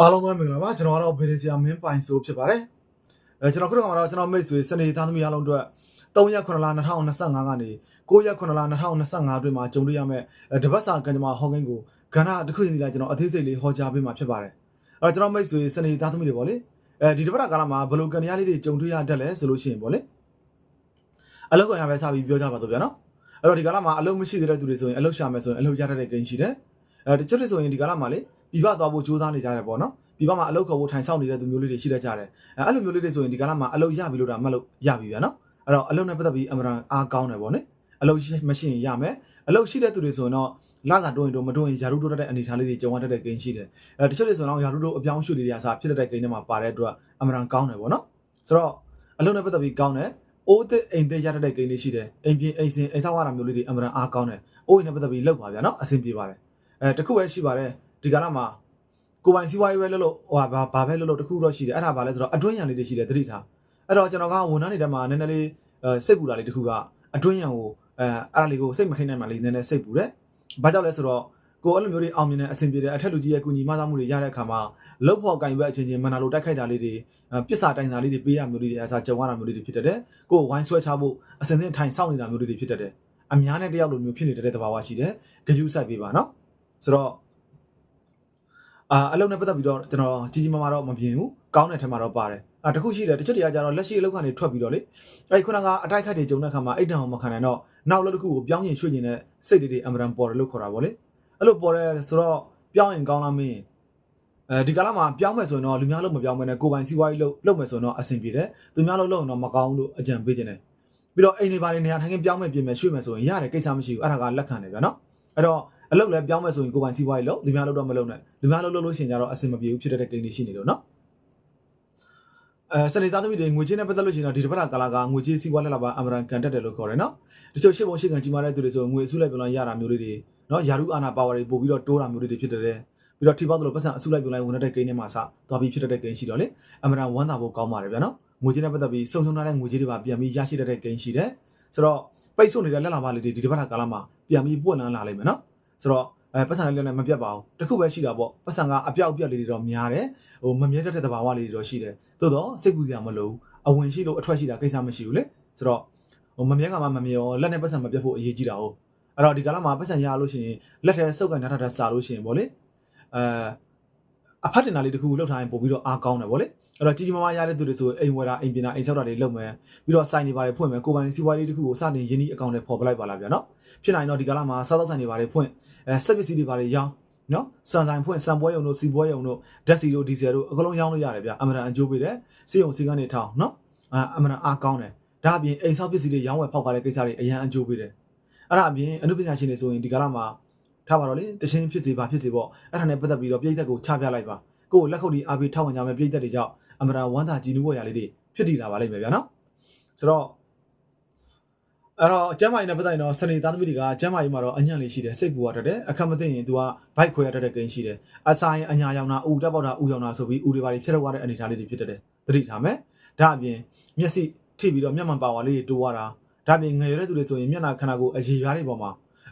အားလုံးပဲမင်္ဂလာပါကျွန်တော်ကတော့ဗေဒဆရာမင်းပိုင်ဆိုဖြစ်ပါတယ်အဲကျွန်တော်ခုနကမှတော့ကျွန်တော်မိတ်ဆွေစနေသားသမီးအားလုံးအတွက်3ရက်9လ2025ကနေ9ရက်9လ2025အတွင်းမှာကြုံတွေ့ရမယ့်တပတ်စာကံကြမ္မာဟောကိန်းကိုကဏ္ဍတစ်ခုစီလာကျွန်တော်အသေးစိတ်လေးဟောကြားပေးမှာဖြစ်ပါတယ်အဲကျွန်တော်မိတ်ဆွေစနေသားသမီးတွေပေါ့လေအဲဒီတပတ်ကာလမှာဘယ်လိုကံရလေးတွေကြုံတွေ့ရတတ်လဲဆိုလို့ရှိရင်ပေါ့လေအလောက်ကောင်ရပဲစပြီးပြောကြပါတော့ဗျာနော်အဲ့တော့ဒီကာလမှာအလုံးမရှိသေးတဲ့သူတွေဆိုရင်အလုံးရှာမယ်ဆိုရင်အလုံးရတတ်တဲ့ကိန်းရှိတယ် အဲတချို့တွေဆိုရင်ဒီကာလမှာလေပြပသွားဖို့ကြိုးစားနေကြတယ်ပေါ့နော်ပြပမှာအလုပ်ခေါ်ဖို့ထိုင်ဆောင်နေတဲ့သူမျိုးလေးတွေရှိတတ်ကြတယ်အဲအဲ့လိုမျိုးလေးတွေဆိုရင်ဒီကာလမှာအလုပ်ရပြီလို့ဒါမှတ်လို့ရပြီဗျာနော်အဲ့တော့အလုပ်နဲ့ပတ်သက်ပြီးအမှန်တန်အားကောင်းတယ်ပေါ့နော်အလုပ်မရှိရင်ရမယ်အလုပ်ရှိတဲ့သူတွေဆိုရင်တော့လာစာတွင်းတော့မတွင်းယာရုတိုးတတ်တဲ့အနေထားလေးတွေကြုံရတတ်တဲ့ဂိမ်းရှိတယ်အဲတချို့တွေဆိုရင်တော့ယာရုတိုးအပြောင်းရွှေ့တွေအစားဖြစ်တတ်တဲ့ဂိမ်းတွေမှာပါတဲ့အတွက်အမှန်တန်ကောင်းတယ်ပေါ့နော်ဆိုတော့အလုပ်နဲ့ပတ်သက်ပြီးကောင်းတယ်အိုးတဲ့အိမ်တဲ့ရတတ်တဲ့ဂိမ်းတွေရှိတယ်အိမ်ပြင်အိမ်စင်အိမ်ဆောက်ရတာမျိုးလေးတွေအမှန်တန်အားကောင်းတယ်အိုးအိမ်နဲ့ပတ်သက်ပြီးလောက်ပါဗျာနော်အဆင်ပြေပါတယ် အဲတခုပဲရှိပါတယ်ဒီကာလမှာကိုပိုင်စီးပွားရေးပဲလုပ်လို့ဟိုဘာဘာပဲလုပ်လို့တခုတော့ရှိတယ်အဲ့ဒါဘာလဲဆိုတော့အတွင်းရံလေးတွေရှိတယ်သတိထားအဲ့တော့ကျွန်တော်ကဝန်ထမ်းတွေတက်မှာနည်းနည်းလေးအဲစိတ်ပူတာလေးတခုကအတွင်းရံကိုအဲအဲ့ဒါလေးကိုစိတ်မထိန်နိုင်မှလေးနည်းနည်းစိတ်ပူတယ်ဘာကြောင့်လဲဆိုတော့ကိုအဲ့လိုမျိုးတွေအောင်မြင်တဲ့အဆင်ပြေတဲ့အထက်လူကြီးရဲ့ကူညီမဆမှုတွေရတဲ့အခါမှာလှုပ်ဖို့ကင်ဘက်အချင်းချင်းမနာလိုတိုက်ခိုက်တာလေးတွေပစ်စာတိုင်တာလေးတွေပေးရမျိုးလေးတွေအစားကြုံရတာမျိုးလေးတွေဖြစ်တတ်တယ်ကိုဝိုင်းဆွဲချဖို့အစင်စင်ထိုင်ဆောင်နေတာမျိုးလေးတွေဖြစ်တတ်တယ်အများနဲ့တယောက်လိုမျိုးဖြစ်နေတဲ့သဘာဝရှိတယ်ဂယုစိုက်ပေးပါနော် ဆိုတော့အာအလုပ်နဲ့ပတ်သက်ပြီးတော့ကျွန်တော်ကြီးကြီးမားမားတော့မပြင်ဘူးကောင်းတဲ့ထက်မှာတော့ပါတယ်အာတခုရှိတယ်တချို့တွေကကြတော့လက်ရှိအလုပ်ကနေထွက်ပြီးတော့လေအဲ့ခုနကအတိုက်ခိုက်တွေဂျုံတဲ့ခါမှာအိတ်တံအောင်မခံနိုင်တော့နောက်လုပ်တစ်ခုကိုပြောင်းရင်ရွှေ့နေတဲ့စိတ်တွေတွေအမရန်ပေါ်တယ်လို့ခေါ်တာဗောလေအဲ့လိုပေါ်တယ်ဆိုတော့ပြောင်းရင်ကောင်းလားမင်းအဲဒီကာလမှာပြောင်းမယ်ဆိုရင်တော့လူများလုံးမပြောင်းမနဲ့ကိုပိုင်စီးပွားရေးလုပ်လုပ်မယ်ဆိုရင်တော့အဆင်ပြေတယ်သူများလုံးလုပ်ရင်တော့မကောင်းလို့အကြံပေးခြင်းတယ်ပြီးတော့အိမ်တွေဘာတွေနေရာထိုင်ခင်းပြောင်းမယ်ပြင်မယ်ရွှေ့မယ်ဆိုရင်ရတယ်ကိစ္စမရှိဘူးအဲ့ဒါကလက်ခံတယ်ဗျာနော်အဲ့တော့ အလုပ်လည်းပြောင်းမယ်ဆိုရင်ကိုပိုင်စီးပွားရေးလုပ်လူများလုပ်တော့မလုပ်နဲ့လူများလုပ်လို့လို့ရှိရင်ကြတော့အဆင်မပြေဘူးဖြစ်တဲ့ကိန်းတွေရှိနေလို့နော်အဲစနေသားသမီးတွေငွေချင်းနဲ့ပတ်သက်လို့ရှိရင်တော့ဒီတစ်ပတ်ကာလကငွေချင်းစီးပွားလက်လာပါအမရန်ကန်တက်တယ်လို့ခေါ်တယ်နော်တချို့ရှစ်ပုံရှစ်ကန်ကြီးမားတဲ့သူတွေဆိုငွေအစုလိုက်ပြောင်းလိုက်ရတာမျိုးလေးတွေနော်ယာရုအာနာပါဝါတွေပို့ပြီးတော့တိုးတာမျိုးလေးတွေဖြစ်တယ်ပြီးတော့ထိပေါက်လို့ပတ်စံအစုလိုက်ပြောင်းလိုက်ဝင်တဲ့ကိန်းတွေမှာစသွားပြီးဖြစ်တဲ့ကိန်းရှိတော့လေအမရန်ဝမ်းသာဖို့ကောင်းပါတယ်ဗျာနော်ငွေချင်းနဲ့ပတ်သက်ပြီးစုံစုံထားတဲ့ငွေချင်းတွေပါပြန်ပြီးရရှိတဲ့ကိန်းရှိတယ်ဆိုတော့ပိတ်ဆို့နေတဲ့လက်လာပါလေးတွေဒီတစ်ပတ်ကာလမှာပြန်ပြီးပွင့်လန်းလာလိမ့်မယ်နော် ဆိုတော့အဲပတ်စံလေးလည်းမပြတ်ပါဘူးတခုပဲရှိတာပေါ့ပတ်စံကအပြောက်အပြက်လေးတွေတော့များတယ်ဟိုမမြဲတတ်တဲ့သဘာဝလေးတွေတော့ရှိတယ်သို့တော့စိတ်ကူစရာမလိုဘူးအဝင်ရှိလို့အထွက်ရှိတာကိစ္စမရှိဘူးလေဆိုတော့ဟိုမမြဲကမှမမြဲရောလက်နဲ့ပတ်စံမပြတ်ဖို့အရေးကြီးတာဟုတ်အဲ့တော့ဒီကာလမှာပတ်စံရလို့ရှိရင်လက်ထဲစုပ်ကန်ထားတာစားလို့ရှိရင်ဗောလေအဲ အဖတ်တင်တာလေးတခုလောက်ထားရင်ပို့ပြီးတော့အားကောင်းတယ်ဗောလေအဲ့တော့ကြီးကြီးမားမားရတဲ့သူတွေဆိုအိမ်ဝယ်တာအိမ်ပြင်တာအိမ်ဆောက်တာတွေလုပ်မယ်ပြီးတော့စိုင်နေပါလေဖွင့်မယ်ကိုပိုင်စီးပွားရေးတခုကိုစတင်ရင်းနှီးအကောင့်တွေပေါ်ပလိုက်ပါလားဗျာနော်ဖြစ်နိုင်တော့ဒီကာလမှာစားသောက်ဆိုင်တွေပါလေဖွင့်အဲစက်ပစ္စည်းတွေပါလေရောင်းနော်စံဆိုင်ဖွင့်စံပွဲရုံတို့စီပွဲရုံတို့ဓာတ်စီတို့ဒီဇယ်တို့အကလုံးရောင်းလို့ရတယ်ဗျအမရန်အကျိုးပေးတယ်စီယုံစီကန်းတွေထောင်းနော်အာအမရန်အားကောင်းတယ်ဒါအပြင်အိမ်ဆောက်ပစ္စည်းတွေရောင်းဝယ်ဖောက်ကားတဲ့ကိစ္စတွေအရန်အကျိုးပေးတယ်အဲ့ဒါအပြင်အနုပညာရှင်တွေဆိုရင်ဒီကာလမှာ ထားပါတော့လေတချင်းဖြစ်စေပါဖြစ်စေပေါ့အဲ့ဒါနဲ့ပတ်သက်ပြီးတော့ပြည်သက်ကိုချပြလိုက်ပါကိုယ်လက်ခုပ်ဒီအားပေးထောက်ဝင်ကြမယ်ပြည်သက်တွေကြောင့်အမရဝမ်းသာကြည်နူးဖို့ရလေးတွေဖြစ်တည်လာပါလိမ့်မယ်ဗျာနော်ဆိုတော့အဲ့တော့ကျမ်းမာရေးနဲ့ပတ်သက်ရင်တော့စနေသားသမီးတွေကကျမ်းမာရေးမှာတော့အညံ့လေးရှိတယ်စိတ်ပူရတတ်တယ်အခက်မသိရင် तू ကဘိုက်ခွဲရတတ်တဲ့ကိန်းရှိတယ်အဆိုင်အညာရောင်တာဥတက်ပေါက်တာဥရောင်တာဆိုပြီးဥတွေပါတွေဖြစ်တော့ရတဲ့အနေအထားလေးတွေဖြစ်တတ်တယ်သတိထားမယ်ဒါအပြင်မျက်စိထိပြီးတော့မျက်မှန်ပါဝါလေးတွေတိုးရတာဒါအပြင်ငယ်ရတဲ့သူတွေဆိုရင်မျက်နှာခန္ဓာကိုယ်အရေပြားတွေပေါ်မှာ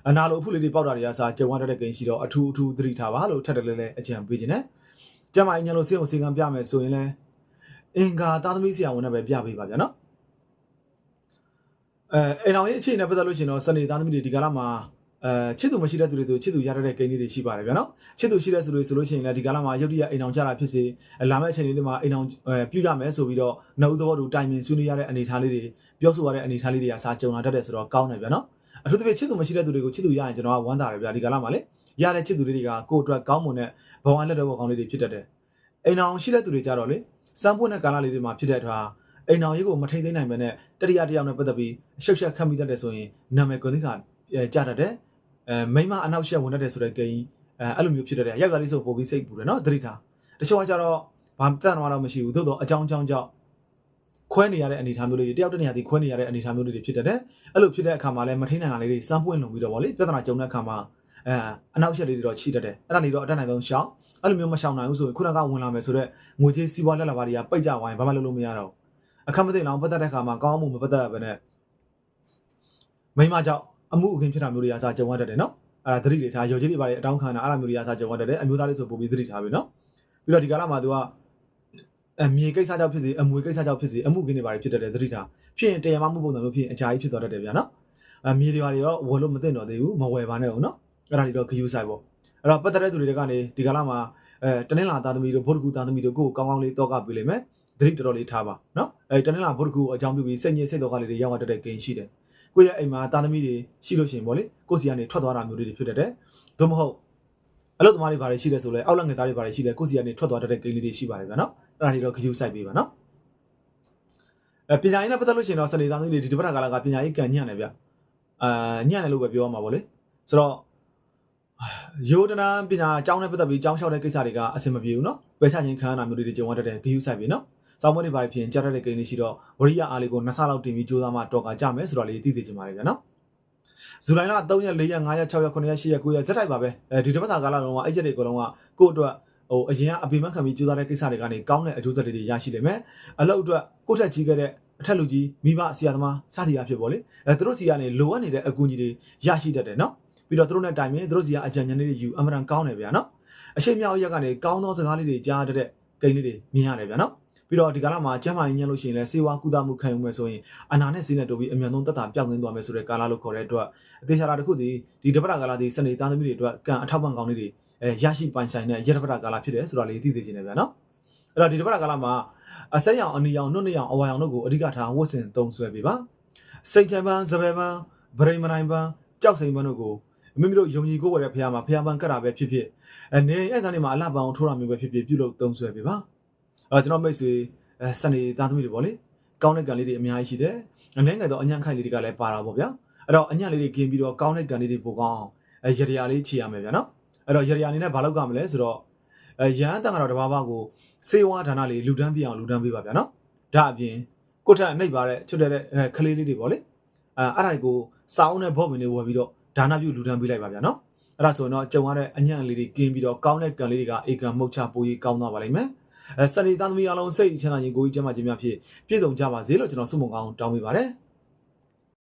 အနာလိုအဖုလေးတွေပေါက်တာတွေကစားကြုံရတဲ့ကိန်းရှိတော့အထူးအထူးသတိထားပါလို့ထပ်တယ်လဲလဲအကြံပေးခြင်းနဲ့ကျမ်းမာရေးညလို့စေအောင်စေကံပြမယ်ဆိုရင်လဲအင်္ဂါသားသမီးဆရာဝန်နဲ့ပဲပြပေးပါဗျာနော်အဲအိမ်တော်ရဲ့အခြေအနေနဲ့ပတ်သက်လို့ရှိရင်တော့စနေသားသမီးတွေဒီကာလမှာအဲချစ်သူမရှိတဲ့သူတွေဆိုချစ်သူရတဲ့ကိန်းလေးတွေရှိပါတယ်ဗျာနော်ချစ်သူရှိတဲ့သူတွေဆိုလို့ရှိရင်လည်းဒီကာလမှာရုပ်တရက်အိမ်တော်ကြတာဖြစ်စေလာမယ့်အချိန်လေးတွေမှာအိမ်တော်အဲပြုရမယ်ဆိုပြီးတော့နှုတ်သဘောတူတိုင်ပင်ဆွေးနွေးရတဲ့အနေအထားလေးတွေပြောဆိုရတဲ့အနေအထားလေးတွေကစာကြုံလာတတ်တယ်ဆိုတော့ကောင်းတယ်ဗျာနော် အထူးသဖြင့်ချစ်သူမရှိတဲ့သူတွေကိုချစ်သူရရင်ကျွန်တော်ကဝမ်းသာတယ်ဗျာဒီကာလမှာလေရတဲ့ချစ်သူလေးတွေကကိုယ့်အတွက်ကောင်းမွန်တဲ့ဘဝလက်တော်ဘောကောင်းလေးတွေဖြစ်တတ်တယ်အိမ်တော်ရှိတဲ့သူတွေကြတော့လေစမ်းပွင့်တဲ့ကာလလေးတွေမှာဖြစ်တဲ့အတွက်အိမ်တော်ရေးကိုမထိန်သိမ်းနိုင်ပဲနဲ့တတိယတယောက်နဲ့ပတ်သက်ပြီးရှုပ်ရှက်ခတ်မိတတ်တယ်ဆိုရင်နာမည်ကွန်သီကကြာတတ်တယ်အဲမိမအနောက်ရှက်ဝင်တတ်တယ်ဆိုတဲ့ကိန်းအဲအဲ့လိုမျိုးဖြစ်တတ်တယ်ရက်ကလေးဆိုပို့ပြီးစိတ်ပူတယ်နော်သတိထားတချို့ကကြတော့ဘာတန်တော့တော့မရှိဘူးသို့တော့အကြောင်းအကြောင်းကြောင့် ခွဲနေရတဲ့အနေအထားမျိုးလေးတွေတယောက်တစ်နေရာစီခွဲနေရတဲ့အနေအထားမျိုးလေးတွေဖြစ်တတ်တယ်အဲ့လိုဖြစ်တဲ့အခါမှာလည်းမထိန်နိုင်တာလေးတွေစမ်းပွင့်လုံပြီးတော့ဗောလေပြဿနာကြုံတဲ့အခါမှာအဲအနောက်ရှက်လေးတွေတော့ရှိတတ်တယ်အဲ့ဒါနေတော့အတက်နိုင်ဆုံးရှောင်းအဲ့လိုမျိုးမရှောင်နိုင်ဘူးဆိုရင်ခုနကဝင်လာမယ်ဆိုတော့ငွေကြေးစီးပွားလက်လာပါတွေကပိတ်ကြဝိုင်းဘာမှလုပ်လို့မရတော့အခက်မသိလောင်ပတ်သက်တဲ့ခါမှာကောင်းမှုမပတ်သက်ရပဲနဲ့မိမကြောင့်အမှုအခင်းဖြစ်တာမျိုးတွေအစားကြုံရတတ်တယ်နော်အဲ့ဒါသတိတွေထားရော်ကြီးတွေပါလေအတောင်းခံတာအဲ့ဒါမျိုးတွေအစားကြုံရတတ်တယ်အမျိုးသားလေးဆိုပုံပြီးသတိထားပြီနော်ပြီးတော့ဒီကာလမှာသူက အမြေကိစ္စကြောင့်ဖြစ်စေအမွေကိစ္စကြောင့်ဖြစ်စေအမှုကင်းတွေဘာတွေဖြစ်တတ်တယ်သတိထားဖြစ်ရင်တရားမမှုပုံစံမျိုးဖြစ်ရင်အကြာကြီးဖြစ်သွားတတ်တယ်ဗျာနော်အမြေတွေဘာတွေတော့ဝယ်လို့မသိတော့သေးဘူးမဝယ်ပါနဲ့ဦးနော်အဲ့ဒါတွေတော့ဂယူဆိုင်ပေါ့အဲ့တော့ပတ်သက်တဲ့သူတွေကနေဒီကာလမှာအဲတနင်္လာသားသမီးတို့ဗုဒ္ဓကူသားသမီးတို့ကိုယ်ကောင်းကောင်းလေးတောကပေးလိမ့်မယ်သတိတော်တော်လေးထားပါနော်အဲတနင်္လာဗုဒ္ဓကူအကြောင်းပြုပြီးစိတ်ညစ်စိတ်တော်ကလေးတွေရောက်တတ်တဲ့ဂိမ်းရှိတယ်ကိုယ့်ရဲ့အိမ်မှာသားသမီးတွေရှိလို့ရှိရင်ပေါ့လေကိုယ့်စီကနေထွက်သွားတာမျိုးတွေဖြစ်တတ်တယ်သို့မဟုတ်အလုပ်သမားတွေဘာတွေရှိလဲဆိုလဲအောက်လက်ငယ်သားတွေဘာတွေရှိလဲကိုယ့်စီကနေထွက်သွားတတ်တဲ့ဂိမ်းလေးတွေရှိပါတယ်ဗျာနော် အဲ့ဒါတွေတော့ဂယူဆိုင်ပေးပါနော်အဲပညာရေးနဲ့ပတ်သက်လို့ရှိရင်တော့စနေသားသမီးတွေဒီတစ်ပတ်ကလာကပညာရေးကန်ညံ့တယ်ဗျအာညံ့တယ်လို့ပဲပြောရမှာပေါ့လေဆိုတော့ယောဒနာပညာအကြောင်းနဲ့ပတ်သက်ပြီးကြောင်းလျှောက်တဲ့ကိစ္စတွေကအဆင်မပြေဘူးနော်ပယ်ချခြင်းခံရတာမျိုးတွေကြုံရတတ်တဲ့ဂယူဆိုင်ပြီနော်စောင်းမွေးတွေဘာတွေဖြစ်ရင်ကြားတတ်တဲ့ကိန်းလေးရှိတော့ဝရိယအားလေးကိုနှစ်ဆလောက်တင်ပြီးကြိုးစားမှတော့ကကြမယ်ဆိုတော့လေးသိသိချင်ပါတယ်ဗျာနော်ဇူလိုင်လ3ရက်4ရက်5ရက်6ရက်9ရက်10ရက်9ရက်ဇက်တိုက်ပါပဲအဲဒီတစ်ပတ်တာကာလလုံးကအဲ့ချက်တွေအကုန်လုံးကကိုယ့်အတွက် ဟိုအရင်ကအပိမခံပြီးကြိုးစားတဲ့ကိစ္စတွေကနေကောင်းတဲ့အကျိုးဆက်တွေရရှိလိမ့်မယ်အလုပ်အတွက်ကိုယ့်ထက်ကြီးခဲ့တဲ့အထက်လူကြီးမိဘဆရာသမားစသည်အဖြစ်ပေါ့လေအဲသူတို့စီကနေလိုအပ်နေတဲ့အကူအညီတွေရရှိတတ်တယ်နော်ပြီးတော့သူတို့နဲ့တိုင်ပင်သူတို့စီကအကြံဉာဏ်လေးတွေယူအမှန်တန်ကောင်းတယ်ဗျာနော်အရှိမြောက်ရက်ကနေကောင်းသောစကားလေးတွေကြားတတ်တဲ့ကိန်းလေးတွေမြင်ရတယ်ဗျာနော် ပြီးတော့ဒီကာလမှာကျမ်းမာရေးညံ့လို့ရှိရင်လည်းစေဝါကုသမှုခံယူမယ်ဆိုရင်အနာနဲ့ဆေးနဲ့တိုးပြီးအမြန်ဆုံးတက်တာပြောင်းလဲသွားမယ်ဆိုတဲ့ကာလလို့ခေါ်တဲ့အတွက်အသေးချာတာတစ်ခုဒီဒီတပတ်တာကာလဒီစနေသားသမီးတွေအတွက်ကံအထောက်ပံ့ကောင်းလေးတွေအဲရရှိပိုင်ဆိုင်တဲ့ရတပတ်တာကာလဖြစ်တယ်ဆိုတော့လေးသိသိချင်တယ်ဗျာနော်အဲ့တော့ဒီတပတ်တာကာလမှာအဆက်ရောင်အနီရောင်နှုတ်နှရောင်အဝါရောင်တို့ကိုအဓိကထားဝတ်ဆင်သုံးဆွဲပေးပါစိတ်ချမ်းပန်းစပယ်ပန်းဗရိမနိုင်ပန်းကြောက်စိမ်ပန်းတို့ကိုမိမိတို့ယုံကြည်ကိုးဝယ်တဲ့ဖခင်မှာဖခင်ပန်းကတ်တာပဲဖြစ်ဖြစ်အနေအဲ့ကနေမှာအလှပန်းအောင်ထိုးတာမျိုးပဲဖြစ်ဖြစ်ပြုလုပ်သုံးဆွဲပေးပါ အဲ့တော့ကျွန်တော်မိတ်ဆွေအဲစနေသားသမီးတွေပေါ့လေကောင်းတဲ့ကံလေးတွေအများကြီးရှိတယ်အနှဲငယ်တော့အညံ့ခိုက်လေးတွေကလည်းပါတာပေါ့ဗျာအဲ့တော့အညံ့လေးတွေกินပြီးတော့ကောင်းတဲ့ကံလေးတွေပိုကောင်းအောင်အဲရရလေးခြေရမယ်ဗျာနော်အဲ့တော့ရရအနေနဲ့ဘာလုပ်ကြမလဲဆိုတော့အဲရဟန်းတန်ကတော့တဘာဘာကိုစေဝါဒါနလေးလူတန်းပြအောင်လူတန်းပေးပါဗျာနော်ဒါအပြင်ကိုထက်နှိပ်ပါတဲ့ချွတ်တဲ့အဲခလေးလေးတွေပေါ့လေအဲအဲ့ဒါတွေကိုစောင်းတဲ့ဘော့ပင်တွေဝယ်ပြီးတော့ဒါနပြုလူတန်းပေးလိုက်ပါဗျာနော်အဲ့ဒါဆိုတော့ကြုံရတဲ့အညံ့လေးတွေกินပြီးတော့ကောင်းတဲ့ကံလေးတွေကအေကံမှုတ်ချပိုးကြီးကောင်းသွားပါလိမ့်မယ်အဲ စနေသားသမီးအားလုံးစိတ်ချမ်းသာခြင်းကိုယ်ကြီးကျမ်းမာခြင်းများဖြင့်ပြည့်စုံကြပါစေလို့ကျွန်တော်ဆုမွန်ကောင်းတောင်းပေးပါတယ်